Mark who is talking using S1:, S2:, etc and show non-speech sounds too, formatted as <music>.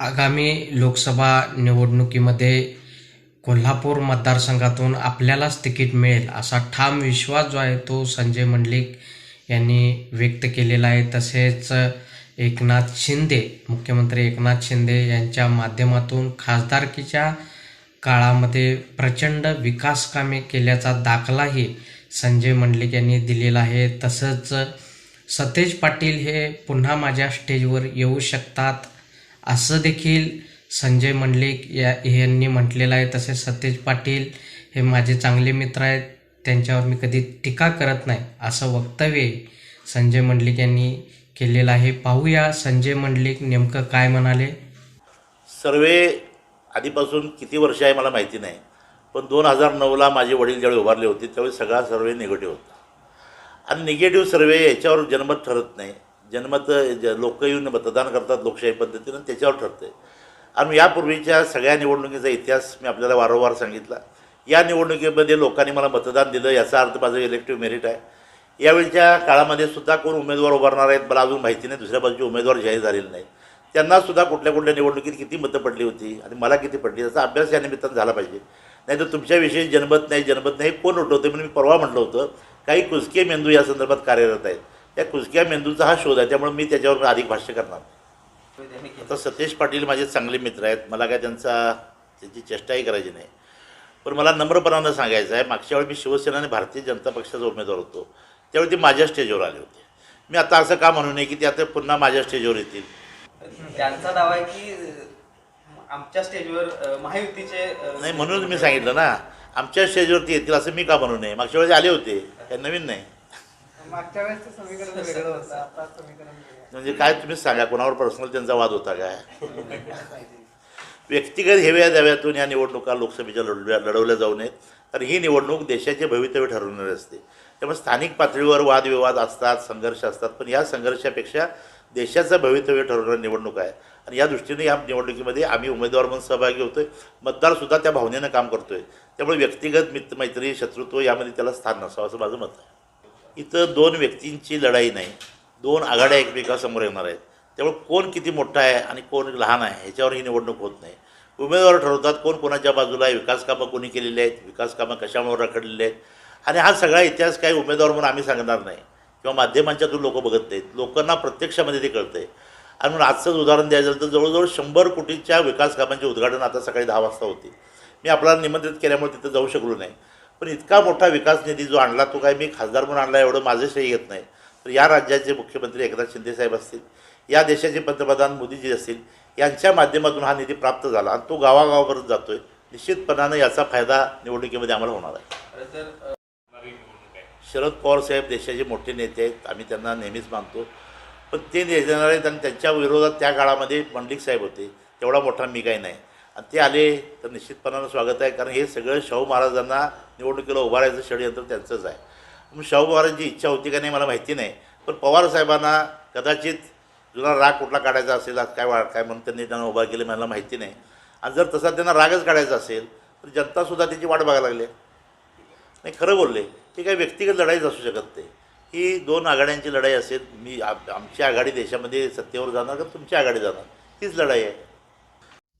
S1: आगामी लोकसभा निवडणुकीमध्ये कोल्हापूर मतदारसंघातून आपल्यालाच तिकीट मिळेल असा ठाम विश्वास जो आहे तो संजय मंडलिक यांनी व्यक्त केलेला आहे. तसेच एकनाथ शिंदे मुख्यमंत्री एकनाथ शिंदे यांच्या माध्यमातून खासदारकीच्या काळामध्ये प्रचंड विकास कामे केल्याचा दाखलाही संजय मंडलिक यांनी दिलेला आहे. तसंच सतेज पाटील हे पुन्हा माझ्या स्टेजवर येऊ शकतात. असं देखील संजय मंडलिक या यांनी म्हटलेलं आहे. तसेच सतेज पाटील हे माझे चांगले मित्र आहेत. त्यांच्यावर मी कधी टीका करत नाही. असं वक्तव्य संजय मंडलिक यांनी केलेलं आहे. पाहूया संजय मंडलिक नेमकं काय म्हणाले.
S2: सर्वे आधीपासून किती वर्ष आहे मला माहिती नाही. पण दोन हजार नऊला माझे वडील ज्यावेळी उभारले होते त्यावेळी सगळा सर्वे निगेटिव्ह होता. आणि निगेटिव्ह सर्वे याच्यावर जनमत ठरत नाही. जनमत ज लोक येऊन मतदान करतात लोकशाही पद्धतीनं त्याच्यावर ठरते आणि यापूर्वीच्या सगळ्या निवडणुकीचा इतिहास मी आपल्याला वारंवार सांगितला. या निवडणुकीमध्ये लोकांनी मला मतदान दिलं याचा अर्थ माझं इलेक्टिव्ह मेरिट आहे. यावेळच्या काळामध्ये सुद्धा कोण उमेदवार उभारणार आहेत मला अजून माहिती नाही. दुसऱ्या बाजूचे उमेदवार जाहीर झालेले नाही त्यांना सुद्धा कुठल्या कुठल्या निवडणुकीत किती मतं पडली होती आणि मला किती पडली याचा अभ्यास या निमित्तानं झाला पाहिजे. नाही तर तुमच्याविषयी जनमत नाही जनमत नाही कोण उठवते म्हणून मी परवा म्हटलं होतं काही कुसके मेंदू या संदर्भात कार्यरत आहेत. त्या कुचक्या मेंदूचा हा शोध आहे त्यामुळे मी त्याच्यावर अधिक भाष्य करणार. आता सतेज पाटील माझे चांगले मित्र आहेत मला काय त्यांचा त्यांची चेष्टाही करायची नाही. पण मला नम्रपणानं सांगायचं आहे मागच्या वेळी मी शिवसेना आणि भारतीय जनता पक्षाचा उमेदवार होतो त्यावेळी ते माझ्या स्टेजवर आले होते. मी आता असं का म्हणू नये की ते आता पुन्हा माझ्या स्टेजवर येतील?
S3: त्यांचा दावा आहे की आमच्या स्टेजवर महायुतीचे
S2: नाही म्हणून मी सांगितलं ना आमच्या स्टेजवरती येतील असं मी का म्हणू नये? मागच्या वेळेस आले होते हे नवीन नाही.
S4: मागच्या वेळेसचं समीकरण <laughs> वेगळं होतं आता समीकरण.
S2: म्हणजे काय तुम्ही सांगा कोणावर पर्सनल त्यांचा वाद होता काय? व्यक्तिगत हेव्या दाव्यातून या निवडणुका लोकसभेच्या लढवल्या लढवल्या जाऊ नयेत. कारण ही निवडणूक देशाचे भवितव्य ठरवणारी असते. त्यामुळे स्थानिक पातळीवर वादविवाद असतात संघर्ष असतात पण या संघर्षापेक्षा देशाचं भवितव्य ठरवणारी निवडणूक आहे. आणि या दृष्टीने या निवडणुकीमध्ये आम्ही उमेदवार म्हणून सहभागी होतो आहे मतदारसुद्धा त्या भावनेनं काम करतो आहे त्यामुळे व्यक्तिगत मित्र मैत्री शत्रुत्व यामध्ये त्याला स्थान नसावं असं माझं मत आहे. इथं दोन व्यक्तींची लढाई नाही. दोन आघाड्या एकमेकासमोर येणार आहेत. त्यामुळे कोण किती मोठा आहे आणि कोण लहान आहे ह्याच्यावर ही निवडणूक होत नाही. उमेदवार ठरवतात कोण कोणाच्या बाजूला आहे विकास कामं कोणी केलेली आहेत विकास कामं कशामुळे रखडलेली आहेत. आणि हा सगळा इतिहास काही उमेदवार म्हणून आम्ही सांगणार नाही. किंवा माध्यमांच्यातून लोक बघत नाहीत. लोकांना प्रत्यक्षामध्ये ते कळतं आहे आणि म्हणून आजचंच उदाहरण द्यायचं तर जवळजवळ शंभर कोटीच्या विकास कामांचे उद्घाटन आता सकाळी दहा वाजता होते. मी आपल्याला निमंत्रित केल्यामुळे तिथं जाऊ शकलो नाही. पण इतका मोठा विकास निधी जो आणला तो काय मी खासदार म्हणून आणला एवढं माझं श्रेय येत नाही. तर या राज्याचे मुख्यमंत्री एकनाथ शिंदेसाहेब असतील या देशाचे पंतप्रधान मोदीजी असतील यांच्या माध्यमातून हा निधी प्राप्त झाला आणि तो गावागावापर्यंत जातो आहे निश्चितपणानं याचा फायदा निवडणुकीमध्ये आम्हाला होणार आहे. शरद पवार साहेब देशाचे मोठे नेते आहेत आम्ही त्यांना नेहमीच मानतो. पण ते देणार आहेत आणि त्यांच्या विरोधात त्या काळामध्ये मंडलिक साहेब होते तेवढा मोठा मी काही नाही. आणि ते आले तर निश्चितपणानं स्वागत आहे कारण हे सगळं शाहू महाराजांना निवडणुकीला उभारायचं षडयंत्र त्यांचंच आहे. मग शाहू महाराजांची इच्छा होती का नाही मला माहिती नाही पण पवार साहेबांना कदाचित जुना राग कुठला काढायचा असेल आज काय वा काय म्हणून त्यांनी त्यांना उभा केले मला माहिती नाही. आणि जर तसा त्यांना रागच काढायचा असेल तर जनतासुद्धा त्याची वाट बघायला लागली. नाही खरं बोलले ती काही व्यक्तिगत लढाईच असू शकत नाही. ही दोन आघाड्यांची लढाई असेल मी आमची आघाडी देशामध्ये सत्तेवर जाणार का तुमची आघाडी जाणार? हीच लढाई आहे.